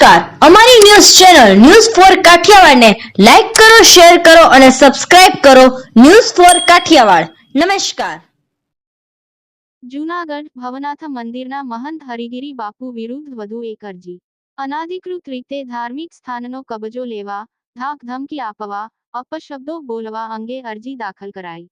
નમસ્કાર. અમારી news channel news four કાઠિયાવાડને લાઈક કરો, શેર કરો અને સબસ્ક્રાઇબ કરો ન્યૂઝ ફોર કાઠિયાવાડ. નમસ્કાર. જૂનાગઢ ભવનાથ મંદિરના મહંત હરિગીરી બાપુ વિરુદ્ધ વધુ એક અરજી. અનાધિકૃત રીતે ધાર્મિક સ્થાનનો કબજો લેવા ધાક ધમકી આપવા, અપશબ્દો બોલવા અંગે અરજી દાખલ કરાઈ.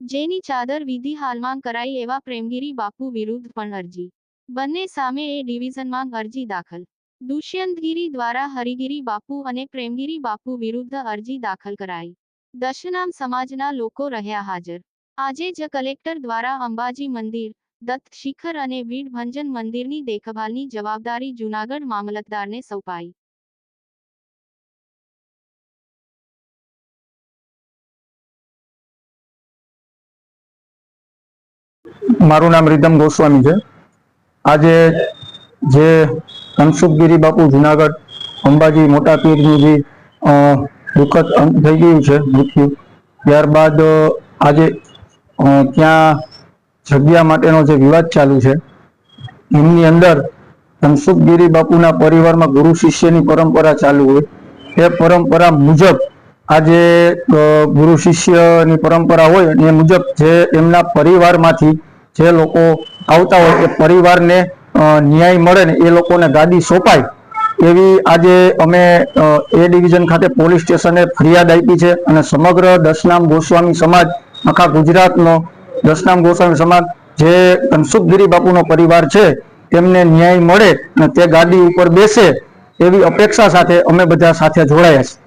જેની ચાદર વિધિ હાલમાં કરાઈ એવા પ્રેમગીરી બાપુ વિરુદ્ધ પણ અરજી. બંને સામે એ ડિવિઝનમાં અરજી દાખલ. દુષ્યંતગીરી દ્વારા હરિગીરી બાપુ અને પ્રેમગીરી બાપુ વિરુદ્ધ અરજી દાખલ કરાઈ. દશનામ સમાજના લોકો રહ્યા હાજર. આજે જ કલેક્ટર દ્વારા અંબાજી મંદિર, દત્ત શિખર અને ભંજન મંદિરની દેખભાલની જવાબદારી જૂનાગઢ મામલતદારને સોંપાઈ. મારું નામ રીતમ ગોસ્વામી છે. આજે જે ધનસુખગીરી બાપુ જુનાગઢ, અંબાજી મોટા પીરનું જે દુઃખદ અંત થઈ ગયું છે, મૃત્યુ. ત્યારબાદ આજે ત્યાં જગ્યા માટેનો જે વિવાદ ચાલુ છે, એમની અંદર ધનસુખગીરી બાપુના પરિવારમાં ગુરુ શિષ્યની પરંપરા ચાલુ હોય. એ પરંપરા મુજબ આજે ગુરુ શિષ્યની પરંપરા હોય, એ મુજબ જે એમના પરિવારમાંથી જે લોકો આવતા હોય, એ પરિવારને ન્યાય મળે ને એ લોકોને ગાદી સોંપાય, એવી આજે અમે એ ડિવિઝન ખાતે પોલીસ સ્ટેશને ફરિયાદ આપી છે અને સમગ્ર દશનામ ગોસ્વામી સમાજ, આખા ગુજરાતનો દશનામ ગોસ્વામી સમાજ, જે ધનસુખગીરી બાપુનો પરિવાર છે, તેમને ન્યાય મળે અને તે ગાડી ઉપર બેસે, એવી અપેક્ષા સાથે અમે બધા સાથે જોડાયા છીએ.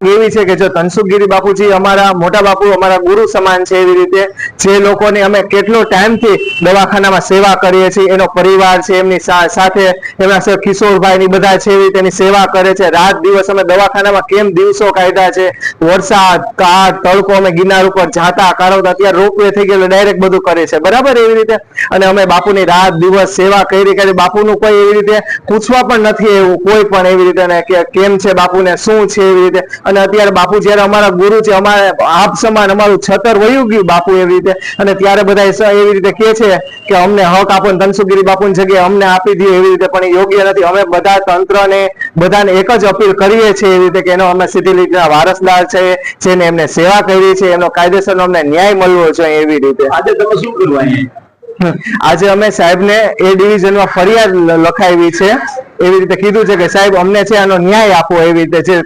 એવી છે કે જો તનસુખગીરી બાપુજી અમારા મોટા બાપુ, અમારા ગુરુ સમાન છે એવી રીતે જે લોકોની અમે કેટલો ટાઈમથી દવાખાનામાં સેવા કરીએ છીએ, એનો પરિવાર છે, એમની સાથે એમના કિશોરભાઈ ની બધા છે એવી રીતે એની સેવા કરે છે. રાત દિવસ અમે દવાખાનામાં કેમ દિવસો કાઢ્યા છે? વરસાદ કાર તડકો અમે ગિરનાર ઉપર જાતા કાઢવતા અત્યારે રોપવે થઈ ગયેલો ડાયરેક્ટ બધું કરે છે. બરાબર એવી રીતે? અને અમે બાપુની રાત દિવસ સેવા કરી કરી બાપુનું કોઈ એવી રીતે પૂછવા પણ નથી એવું, કોઈ પણ એવી રીતે કેમ છે બાપુને, શું છે એવી રીતે? અને અત્યારે બાપુ જ્યારે અમારા ગુરુ છે અમારે આપ સમાન અમારું છતર વયું ગયું બાપુ એવી રીતે. અને ત્યારે બધા એવી રીતે કે છે કે અમને હક આપો ધનસુગીરી બાપુની જગ્યાએ અમને આપી દે એવી રીતે પણ યોગ્ય નથી. અમે બધા તંત્રને બધાને એક જ અપીલ કરીએ છીએ એવી રીતે કે એનો અમે સીધી રીતના વારસદાર છે જેને એમને સેવા કરી છે એમનો કાયદેસરનો અમને ન્યાય મળવો જોઈએ એવી રીતે. આજે તમે શું કરવા આજે અમે સાહેબને એ ડિવિઝનમાં ફરિયાદ લખાવી છે. એવી રીતે કીધું છે કે સાહેબ, અમને છે આનો ન્યાય આપો એવી રીતે જે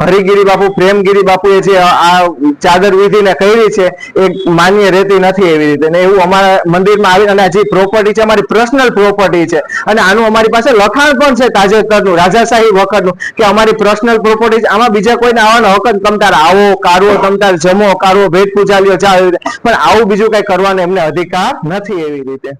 હરિગીરી બાપુ, પ્રેમગીરી એ જે આ ચાદર વિધિને કહી છે, એ માન્ય રહેતી નથી એવી રીતે. ને એવું અમારા મંદિરમાં આવી, અને જે પ્રોપર્ટી છે, અમારી પર્સનલ પ્રોપર્ટી છે. અને આનું અમારી પાસે લખાણ પણ છે તાજેતરનું, રાજાશાહી વખતનું, કે અમારી પર્સનલ પ્રોપર્ટી છે. આમાં બીજા કોઈને આવવાનો હક તમતાર તમ તાર આવો, કારવો તમ તાર જમો, કારવો ભેટ પૂજા લ્યો જાઓ એવી રીતે. પણ આવું બીજું કઈ કરવાનો એમને અધિકાર નથી એવી રીતે.